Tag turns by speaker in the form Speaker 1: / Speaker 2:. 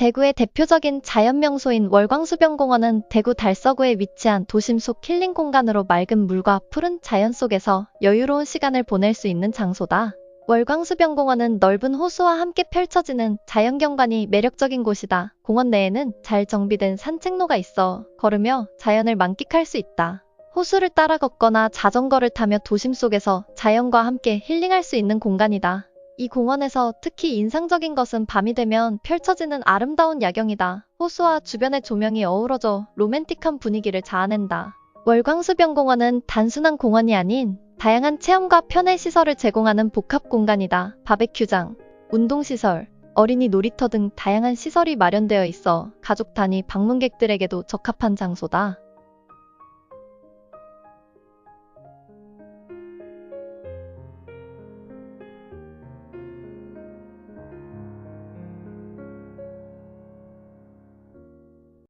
Speaker 1: 대구의 대표적인 자연명소인 월광수변공원은 대구 달서구에 위치한 도심 속 힐링 공간으로 맑은 물과 푸른 자연 속에서 여유로운 시간을 보낼 수 있는 장소다. 월광수변공원은 넓은 호수와 함께 펼쳐지는 자연경관이 매력적인 곳이다. 공원 내에는 잘 정비된 산책로가 있어 걸으며 자연을 만끽할 수 있다. 호수를 따라 걷거나 자전거를 타며 도심 속에서 자연과 함께 힐링할 수 있는 공간이다. 이 공원에서 특히 인상적인 것은 밤이 되면 펼쳐지는 아름다운 야경이다. 호수와 주변의 조명이 어우러져 로맨틱한 분위기를 자아낸다. 월광수변공원은 단순한 공원이 아닌 다양한 체험과 편의 시설을 제공하는 복합 공간이다. 바베큐장, 운동시설, 어린이 놀이터 등 다양한 시설이 마련되어 있어 가족 단위 방문객들에게도 적합한 장소다.